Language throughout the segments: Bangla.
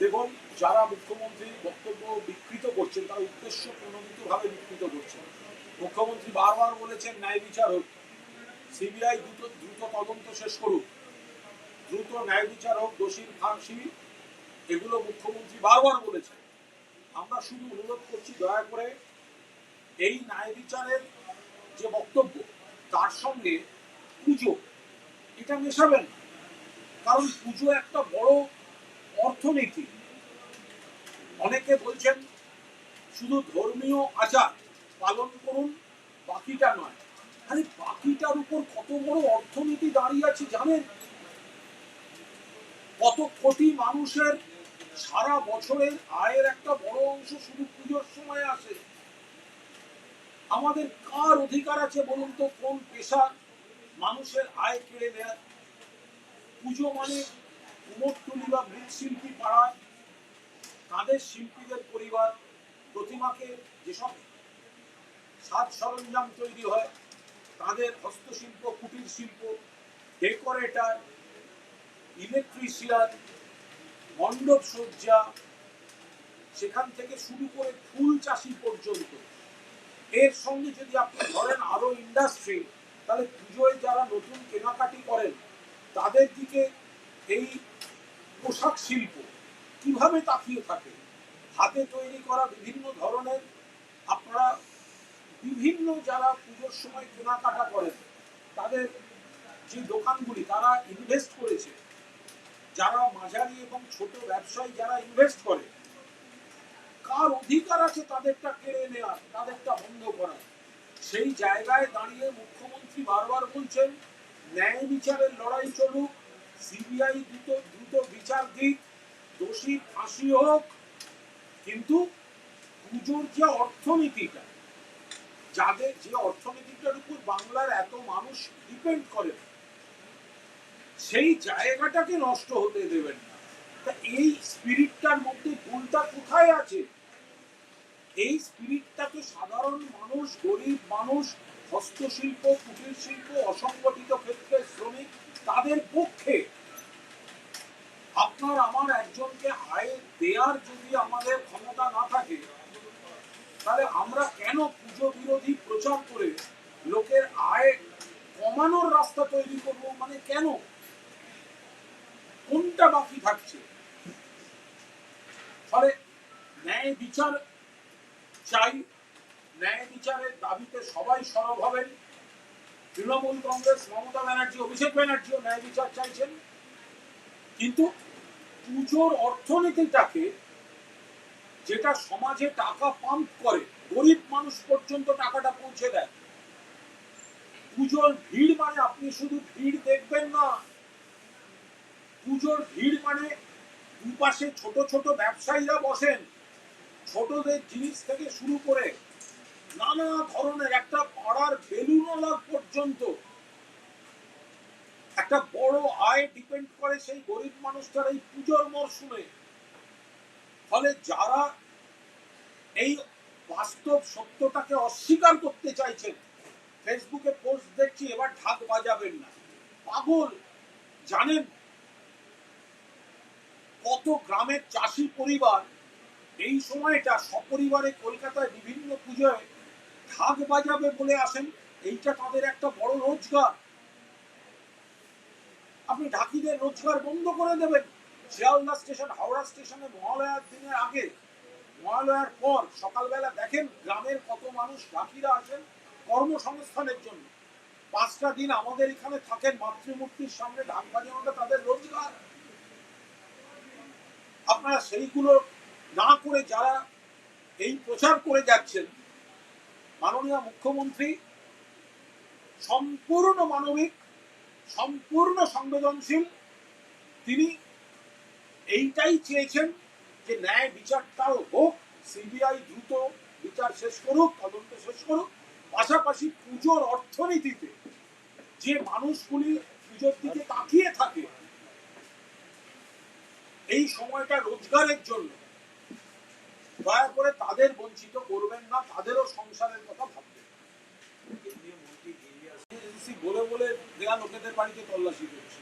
দেখুন, যারা মুখ্যমন্ত্রী বক্তব্য বিকৃত করছেন, তারা উদ্দেশ্য প্রণোদিতভাবে বিকৃত করছেন। মুখ্যমন্ত্রী বারবার বলেছেন, ন্যায় বিচার হোক। সিবিআই দ্রুত দ্রুত তদন্ত শেষ করুক। দ্রুত ন্যায় বিচার হোক দোষীর ফাঁসি এগুলো মুখ্যমন্ত্রী বারবার বলেছেন। আমরা শুধু অনুরোধ করছি, দয়া করে এই ন্যায় বিচারের যে বক্তব্য, তার সঙ্গে পুজো, এটা মেশাবেন না। কারণ পুজো একটা বড় অর্থনীতি। অনেকে বলছেন, শুধু ধর্মীয় আচার পালন করুন, বাকিটা নয়। আরে, বাকিটার উপর কত বড় অর্থনীতি দাঁড়িয়ে আছে জানেন? কত কোটি মানুষের সারা বছরের আয়ের একটা বড় অংশ শুধু পুজোর সময় আসে। আমাদের কার অধিকার আছে বলুন তো, কোন পেশা মানুষের আয় কেড়ে নেয় পুজো মানে কুমোরটুলি বা মৃৎশিল্পী পাড়ায় তাদের শিল্পীদের পরিবার, প্রতিমাকে যেসব সাজ সরঞ্জাম তৈরি হয়, তাদের হস্তশিল্প, কুটির শিল্প, ডেকোরেটার, ইলেকট্রিশিয়ান, মণ্ডপ সজ্জা, সেখান থেকে শুরু করে ফুল চাষি পর্যন্ত। এর সঙ্গে যদি আপনি ধরেন আরও ইন্ডাস্ট্রি তাহলে পুজোয় যারা নতুন কেনাকাটি করেন তাদের দিকে এই পোশাক শিল্প কীভাবে তাকিয়ে থাকে? হাতে তৈরি করা বিভিন্ন ধরনের আপনারা বিভিন্ন যারা পুজোর সময় কেনাকাটা করেন, তাদের যে দোকানগুলি তারা ইনভেস্ট করেছে। যারা মাঝারি এবং ছোট ব্যবসায়ী যারা ইনভেস্ট করে, কার অধিকার আছে তাদেরটা কেড়ে নেওয়ার তাদেরটা বন্ধ করার সেই জায়গায় দাঁড়িয়ে মুখ্যমন্ত্রী বারবার বলছেন ন্যায় বিচারের লড়াই চলুক, সিবিআই দ্রুত দ্রুত বিচার দিক, দোষী ফাঁসি হোক, কিন্তু পুজোর যে অর্থনীতিটা, যাদের যে অর্থনীতিটার উপর বাংলার এত মানুষ ডিপেন্ড করে, সেই জায়গাটাকে নষ্ট হতে দেবেন না। তা এই স্পিরিটটার মধ্যে ভুলটা কোথায় আছে? এই স্পিরিটটা তো সাধারণ মানুষ, গরিব মানুষ হস্তশিল্প কুটির শিল্প অসংগঠিত ক্ষেত্রে শ্রমিক, তাদের পক্ষে আপনার আমার একজনকে আয় দেওয়ার যদি আমাদের ক্ষমতা না থাকে, তাহলে আমরা কেন পুজো বিরোধী প্রচার করে লোকের আয় কমানোর রাস্তা তৈরি করব? মানে কেন? কোনটা বাকি থাকছে? ফলে ন্যায় বিচার চাই ন্যায় বিচারের দাবিতে সবাই সরব হবেন। তৃণমূল কংগ্রেস মমতা ব্যানার্জি, অভিষেক ব্যানার্জিও ন্যায় বিচার চাইছেন। কিন্তু পুজোর অর্থনীতিটাকে যেটা সমাজে টাকা পাম্প করে, গরিব মানুষ পর্যন্ত টাকাটা পৌঁছে দেয়। পুজোর ভিড় মানে আপনি শুধু ভিড় দেখবেন না। পুজোর ভিড় মানে দুপাশে ছোট ছোট ব্যবসায়ীরা বসেন, ছোটদের জিনিস থেকে শুরু করে নানা ধরনের একটা পাড়ার বেলুনওয়ালার পর্যন্ত। একটা বড় আয় ডিপেন্ড করে সেই গরিব মানুষটার এই পুজোর মরশুমে। ফলে যারা এই বাস্তব সত্যটাকে অস্বীকার করতে চাইছেন ফেসবুকে পোস্ট দেখছি, এবার ঢাক বাজাবেন না। পাগল, জানেন? কত গ্রামের চাষি পরিবার এই সময়টা সপরিবারে কলকাতায় বিভিন্ন পুজোয় ঢাক বাজাবে বলে আসেন, এইটা তাদের একটা বড় রোজগার। আপনি ঢাকিদের রোজগার বন্ধ করে দেবেন। শিয়ালদা স্টেশন, হাওড়া স্টেশনে মহালয়ার দিনের আগে, মহালয়ার পর সকালবেলা দেখেন গ্রামের কত মানুষ ঢাকিরা আসেন কর্মসংস্থানের জন্য। পাঁচটা দিন আমাদের এখানে থাকেন মাতৃমূর্তির সামনে ঢাক বাজানোটা তাদের রোজগার। আপনারা সেইগুলো না করে যারা এই প্রচার করে যাচ্ছেন মাননীয় মুখ্যমন্ত্রী সম্পূর্ণ মানবিক, সম্পূর্ণ সংবেদনশীল। তিনি এইটাই চেয়েছেন যে ন্যায় বিচারটাও হোক, সিবিআই দ্রুত বিচার শেষ করুক, তদন্ত শেষ করুক। পাশাপাশি পুজোর অর্থনীতিতে যে মানুষগুলি পুজোর দিকে তাকিয়ে থাকে, এই সময়টা রোজগারের জন্য দয়া করে তাদের বঞ্চিত করবেন না, তাদেরও সংসারের কথা ভাববেন। বলে বলে দেয়া লোকেদের বাড়িতে তল্লাশি করছে।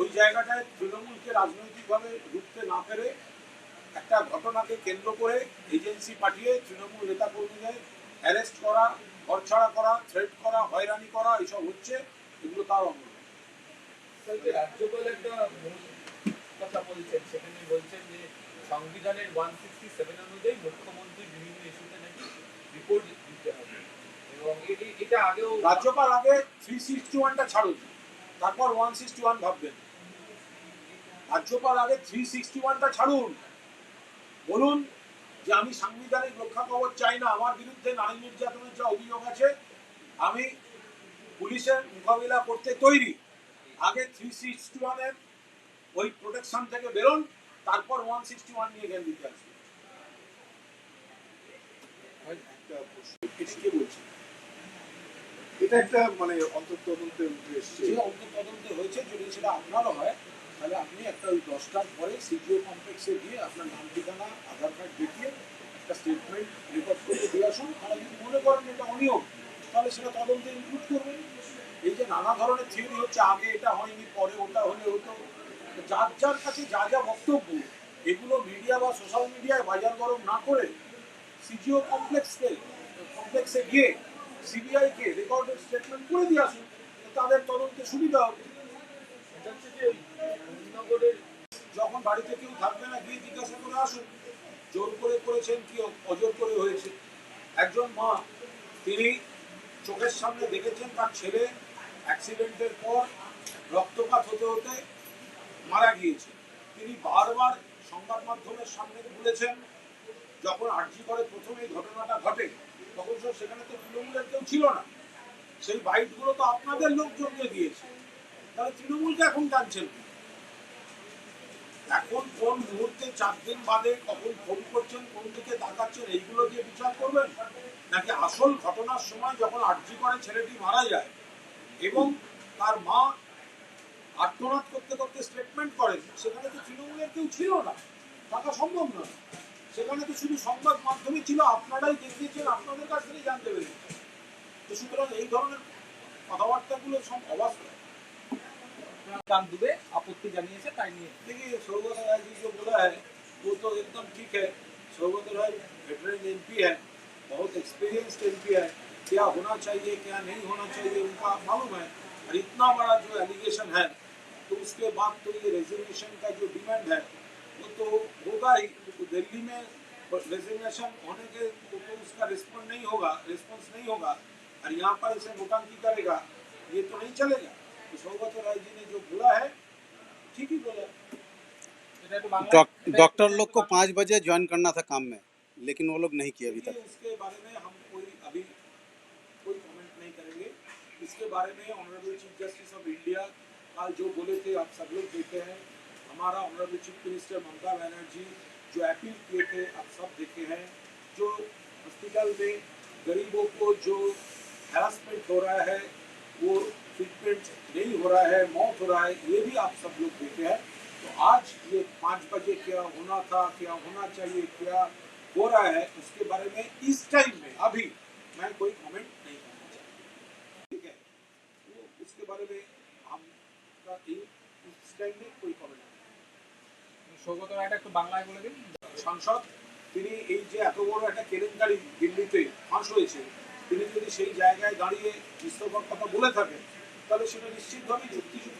ওই জায়গাটায় তৃণমূলকে রাজনৈতিকভাবে রুখতে না পেরে একটা ঘটনাকে কেন্দ্র করে এজেন্সি পাঠিয়ে তৃণমূল নেতা কর্মীদের অ্যারেস্ট করা, ঘরছাড়া করা, থ্রেট করা, হয়রানি করা এসব হচ্ছে, এগুলো তার অঙ্গ। রাজ্যপাল একটা মূল কথা বলছেন সেখানে বলছেন যে সংবিধানের ওয়ান সিক্সটি সেভেন অনুযায়ী মুখ্যমন্ত্রী বিভিন্ন ইস্যুতে নাকি রিপোর্ট দিতে হবে। এবং এটা আগেও রাজ্যপাল আগে থ্রি সিক্সটি ওয়ানটা ছাড়ুন, তারপর ওয়ান সিক্সটি ওয়ান ভাববেন। রাজ্যপাল আগে থ্রি সিক্সটি ওয়ানটা ছাড়ুন। বলুন যে আমি সাংবিধানিক রক্ষা কবচ চাই না, আমার বিরুদ্ধে নারী নির্যাতনের যা অভিযোগ আছে, আমি পুলিশের মোকাবিলা করতে তৈরি। আগে থ্রি সিক্সটি ওয়ানের ওই প্রোটেকশন থেকে বেরোন তারপর ওয়ান সিক্সটি ওয়ান নিয়ে জ্ঞান দিতে আসবে। এটি একটা মানে অন্তর্তদন্তে উঠে এসছে। যে অন্তর্তদন্ত হয়েছে যদি সেটা আপনারও হয় তাহলে আপনি একটা ওই দশটার পরে সিজিও কমপ্লেক্সে গিয়ে আপনার নাম ঠিকানা আধার কার্ড দেখিয়ে একটা স্টেটমেন্ট রেকর্ড করে দিয়ে আসুন। তারা যদি মনে করেন এটা অনিয়ম তাহলে সেটা তদন্তে ইনক্লুড করবেন। এই যে নানা ধরনের থিওরি হচ্ছে আগে এটা হয়নি পরে ওটা হলে হতো। যার যার কাছে যা যা বক্তব্য, এগুলো মিডিয়া বা সোশ্যাল মিডিয়ায় বাজার গরম না করে সিজিও কমপ্লেক্সকে কমপ্লেক্সে গিয়ে সিবিআইকে রেকর্ডেড স্টেটমেন্ট করে দিয়ে আসুন তাদের তদন্তে সুবিধা হবে। হচ্ছে যখন বাড়িতে কেউ থাকবে না, গিয়ে জিজ্ঞাসা করে আসুন, জোর করে করেছেন কি, অজোর করে হয়েছে। একজন মা, তিনি চোখের সামনে দেখেছেন তার ছেলে অ্যাক্সিডেন্টের পর রক্তপাত হতে হতে মারা গিয়েছে তিনি বারবার সংবাদ মাধ্যমের সামনে বলেছেন, যখন আর্জি করে প্রথম এই ঘটনাটা ঘটে, তখন তো সেখানে তো তৃণমূলের কেউ ছিল না। সেই বাইকগুলো তো আপনাদের লোকজনকে দিয়েছে। তাহলে তৃণমূলকে এখন টানছেন এখন কোন মুহূর্তে চার দিন বাদে কখন ফোন করছেন, কোন দিকে তাকাচ্ছেন, এইগুলো দিয়ে বিচার করবেন? নাকি আসল ঘটনার সময় যখন আর্জি করে ছেলেটি মারা যায়, এবং তার মা আত্মনাদ করতে করতে স্টেটমেন্ট করেন সেখানে তো তৃণমূলের কেউ ছিল না থাকা সম্ভব নয় সেখানে তো শুধু সংবাদ মাধ্যমে ছিল আপনারাই দেখিয়েছেন আপনাদের কাছ থেকে জানতে পেরেছেন তো সুতরাং এই ধরনের কথাবার্তাগুলো সব অবাস্তব কান দুবে আপত্তি জানিয়েছে তাই নিয়ে देखिए सौगत राय जी जो बोला है वो तो एकदम ठीक है सौगत राय वेटरन एमपी है बहुत एक्सपीरियंस्ड एमपी है क्या होना चाहिए क्या नहीं होना चाहिए उनका मालूम है और इतना बड़ा जो एलिगेशन है तो उसके बाद तो ये रेजिग्नेशन का जो डिमांड है वो तो होगा ही तो दिल्ली में रेजिग्नेशन होने के तो, तो उसका रिस्पॉन्स नहीं होगा रिस्पॉन्स नहीं होगा। और यहाँ पर इसे मुकांकी करेगा ये तो नहीं चलेगा। तो सौगत राय जी ने जो बोला है ठीक ही बोला। डॉक्टर लोग को पाँच बजे ज्वाइन करना था काम में लेकिन वो लोग नहीं किए अभी तक। इसके बारे में हम कोई अभी कोई कमेंट नहीं करेंगे। इसके बारे में honourable chief justice of India कल जो बोले थे, आप सब लोग देखे हैं। हमारा honourable chief minister Mamata Banerjee जो अपील किए थे, आप सब देखे हैं। जो हॉस्पिटल में गरीबों को जो हैरासमेंट हो रहा है, वो ट्रीटमेंट नहीं हो रहा है, मौत हो रहा है, ये भी आप सब लोग देखे हैं। तो आज ये पाँच बजे क्या होना था, क्या होना चाहिए, क्या हो रहा है, उसके बारे में इस टाइम में अभी मैं कोई कमेंट नहीं करना चाहता। ठीक है? वो उसके बारे में একটু বাংলায় বলে দিন। সাংসদ তিনি এই যে এত বড় একটা কেলেঙ্কারি দিল্লিতে ফাঁস হয়েছে তিনি যদি সেই জায়গায় দাঁড়িয়ে ইস্তফার কথা বলে থাকেন তাহলে সেটা নিশ্চিতভাবেই যুক্তিযুক্ত।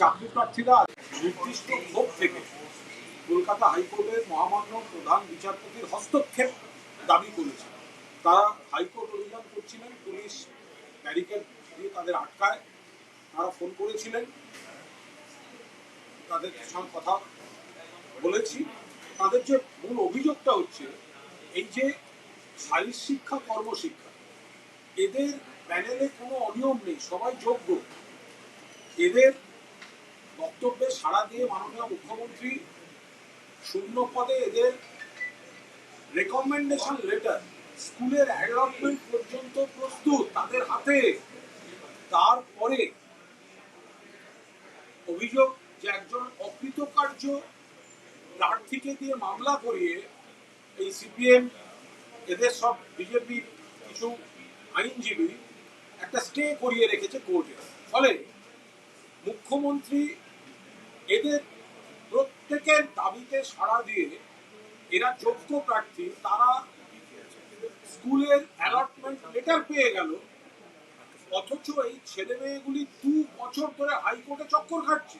চাকরি প্রার্থীরা নির্দিষ্ট ক্ষোভ থেকে কলকাতা হাইকোর্টের মহামান্য প্রধান বিচারপতির হস্তক্ষেপ দাবি করেছে। তারা হাইকোর্ট অভিযান করছিলেন, পুলিশ ব্যারিকেড দিয়ে তাদের আটকায়। তারা ফোন করেছিলেন, তাদের সঙ্গে কথা বলেছি। তাদের যে মূল অভিযোগটা হচ্ছে, এই যে শারীর শিক্ষা, কর্মশিক্ষা, এদের প্যানেলে কোনো অনিয়ম নেই, সবাই যোগ্য। এদের বক্তব্যে সাড়া দিয়ে মাননীয় মুখ্যমন্ত্রী শূন্য পদে এদের রেকমেন্ডেশন লেটার স্কুলের অ্যালটমেন্ট পর্যন্ত প্রস্তুত তাদের হাতে। তারপরে অভিযোগ যে একজন অকৃতকার্য প্রার্থীকে দিয়ে মামলা করিয়ে এই সিপিএম, এদের সব বিজেপির কিছু আইনজীবী একটা স্টে করিয়ে রেখেছে কোর্টে ফলে মুখ্যমন্ত্রী এদের প্রত্যেকের দাবিতে সাড়া দিয়ে এরা যোগ্য প্রার্থী, তারা স্কুলের অ্যালটমেন্ট লেটার পেয়ে গেল। অথচ এই ছেলে মেয়েগুলি দু বছর ধরে হাইকোর্টে চক্কর খাচ্ছে।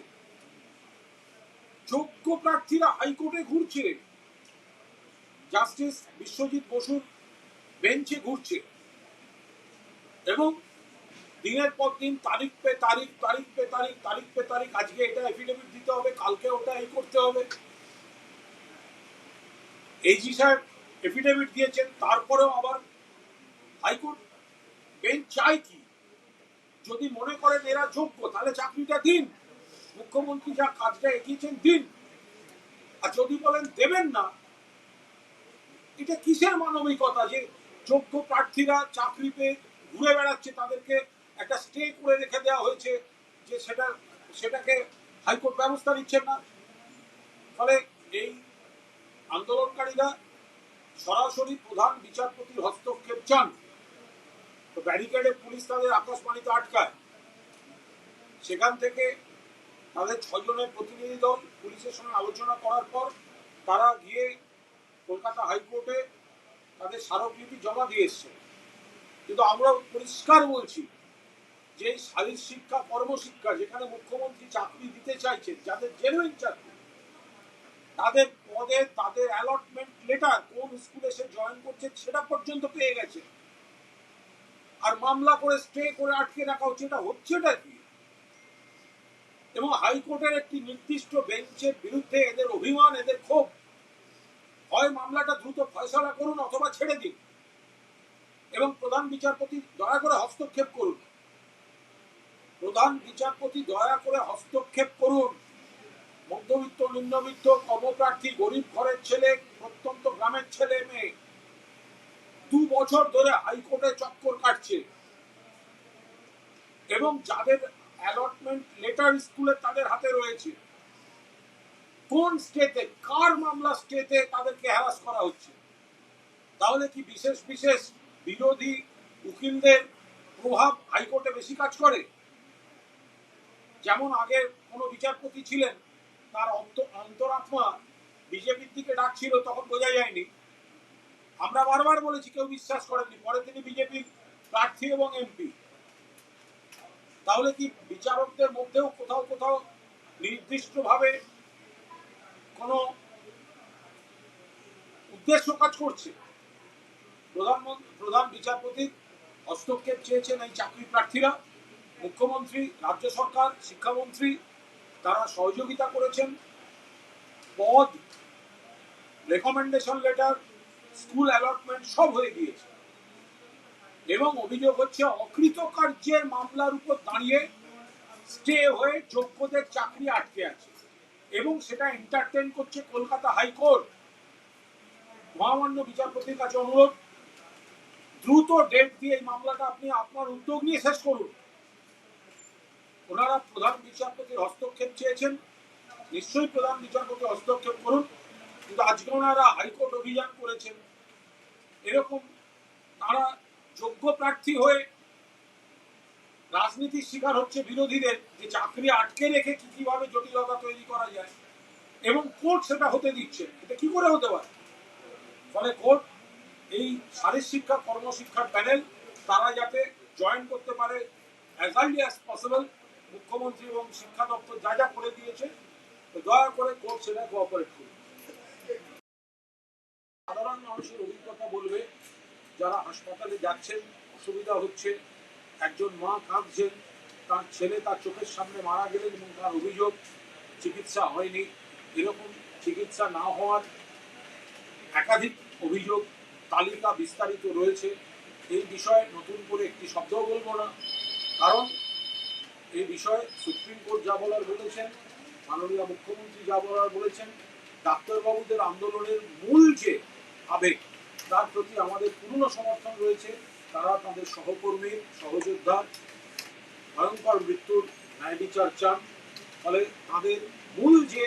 যোগ্য প্রার্থীরা হাইকোর্টে ঘুরছে। জাস্টিস বিশ্বজিৎ বসুর বেঞ্চে ঘুরছে। এবং দিনের পর দিন তারিখ পে তারিখ তারিখ পে তারিখ তারিখ পে তারিখ, আজকে এটা এফিডেভিট দিতে হবে, কালকে ওটা এই করতে হবে। এইজি সাহেব এফিডেভিট দিয়েছেন, তারপরেও আবার হাইকোর্ট বেঞ্চ চায় কি? যদি মনে করেন এরা যোগ্য, তাহলে চাকরিটা দিন। মুখ্যমন্ত্রী যা কাজটা এগিয়েছেন দিন। আর যদি বলেন দেবেন না, এটা কিসের মানবিকতা যে যোগ্য প্রার্থীরা চাকরি পেয়ে ঘুরে বেড়াচ্ছে তাদেরকে একটা স্টে করে রেখে দেওয়া হয়েছে যে সেটা, সেটাকে হাইকোর্ট ব্যবস্থা নিচ্ছেন না। ফলে এই আন্দোলনকারীরা সরাসরি প্রধান বিচারপতির হস্তক্ষেপ চান। তো ব্যারিকেডে পুলিশ তাদের আকাশবাণীতে আটকায়। সেখান থেকে তাদের ছজনের প্রতিনিধি দল পুলিশের সঙ্গে আলোচনা করার পর তারা গিয়ে কলকাতা হাইকোর্টে তাদের স্মারকলিপি জমা দিয়ে এসছে। কিন্তু আমরা পরিষ্কার বলছি যে শারীর শিক্ষা কর্মশিক্ষা যেখানে মুখ্যমন্ত্রী চাকরি দিতে চাইছেন, যাদের জেনুইন চাকরি, তাদের পদে তাদের অ্যালটমেন্ট লেটার কোন স্কুলে সে জয়েন করছে সেটা পর্যন্ত পেয়ে গেছে। আর মামলা করে স্টে করে আটকে রাখা হচ্ছে, এটা হচ্ছেটা কি? এবং হাইকোর্টের একটি নির্দিষ্ট বেঞ্চের বিরুদ্ধে এদের অভিমান, এদের ক্ষোভ, হয় মামলাটা দ্রুত ফয়সলা করুন অথবা ছেড়ে দিন। এবং প্রধান বিচারপতি দয়া করে হস্তক্ষেপ করুন। প্রধান বিচারপতি দয়া করে হস্তক্ষেপ করুন। মধ্যবিত্ত, নিম্নবিত্ত, কর্মপ্রার্থী, গরিব ঘরের ছেলে, প্রত্যন্ত গ্রামের ছেলে, মেয়ে। দু বছর ধরে হাইকোর্টে চক্কর কাটছে। এবং যাদের অ্যালটমেন্ট লেটার স্কুলে তাদের হাতে রয়েছে। কোন স্টেতে কার মামলা স্টেতে তাদেরকে হ্যারাস করা হচ্ছে? তাহলে কি বিশেষ বিশেষ বিরোধী উকিলদের প্রভাব হাইকোর্টে বেশি কাজ করে? যেমন আগে কোনো বিচারপতি ছিলেন, তার অন্ত- অন্তরাত্মা বিজেপির দিকে ডাকছিল, তখন বোঝা যায়নি। আমরা বারবার বলেছি, কেউ বিশ্বাস করেননি। পরে তিনি বিজেপির প্রার্থী এবং এমপি। তাহলে কি বিচারকদের মধ্যেও কোথাও কোথাও নির্দিষ্টভাবে কোনো উদ্দেশ্য কাজ করছে? প্রধানমন্ত্রী, প্রধান বিচারপতির হস্তক্ষেপ চেয়েছেন এই চাকরি প্রার্থীরা। মুখ্যমন্ত্রী, রাজ্য সরকার, শিক্ষামন্ত্রী, তারা সহযোগিতা করেছেন। পদ রেকমেন্ডেশন লেটার স্কুল অ্যালটমেন্ট সব হয়ে গিয়েছে। এবং অভিযোগ হচ্ছে, অকৃতকার্যের মামলার উপর দাঁড়িয়ে স্টে হয়ে যোগ্যদের চাকরি আটকে আছে। এবং সেটা এন্টারটেন করছে কলকাতা হাইকোর্ট। মহামান্য বিচারপতির কাছে অনুরোধ, দ্রুত ডেট দিয়ে এই মামলাটা আপনি আপনার উদ্যোগ নিয়ে শেষ করুন। ওনারা প্রধান বিচারপতির হস্তক্ষেপ চেয়েছেন। নিশ্চয়ই প্রধান বিচারপতি হস্তক্ষেপ করুন, কিন্তু আজকে ওনারা হাইকোর্ট অভিযান করেছেন। এরকম তারা যোগ্য প্রার্থী হয়ে রাজনীতির শিকার হচ্ছে বিরোধীদের, যে চাকরি আটকে রেখে কি কীভাবে জটিলতা তৈরি করা যায়, এবং কোর্ট সেটা হতে দিচ্ছে। এটা কি করে হতে পারে? ফলে কোর্ট এই শারীর শিক্ষা, কর্মশিক্ষার প্যানেল, তারা যাতে জয়েন করতে পারে অ্যাজ আর্লি অ্যাজ পসিবল মুখ্যমন্ত্রী এবং শিক্ষা দপ্তর যা যা করে দিয়েছে দয়া করে কোর্ট সেটা কোঅপারেট করুন। সাধারণ মানুষের অভিজ্ঞতা বলবে, যারা হাসপাতালে যাচ্ছেন, অসুবিধা হচ্ছে, একজন মা কাঁদছেন, তার ছেলে তার চোখের সামনে মারা গেলেন এবং তার অভিযোগ চিকিৎসা হয়নি। এরকম চিকিৎসা না হওয়ার একাধিক অভিযোগ তালিকা বিস্তারিত রয়েছে। এই বিষয়ে নতুন করে একটি শব্দও বলব না, কারণ এই বিষয়ে সুপ্রিম কোর্ট যা বলার বলেছেন, মাননীয় মুখ্যমন্ত্রী যা বলার বলেছেন, ডাক্তারবাবুদের আন্দোলনের মূল যে আবেগ, তার প্রতি আমাদের পূর্ণ সমর্থন রয়েছে। তারা তাদের সহকর্মী সহযোদ্ধার ভয়ঙ্কর মৃত্যুর ন্যায় বিচার চান। ফলে তাদের মূল যে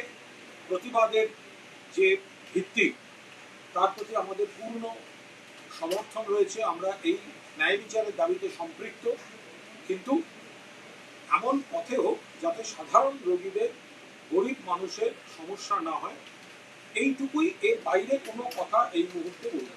প্রতিবাদের যে ভিত্তি, তার প্রতি আমাদের পূর্ণ সমর্থন রয়েছে। আমরা এই ন্যায় বিচারের দাবিতে সম্পৃক্ত। কিন্তু এমন পথেও যাতে সাধারণ রোগীদের, গরিব মানুষের সমস্যা না হয়। এইটুকুই এর বাইরে কোনো কথা এই মুহূর্তে বলতে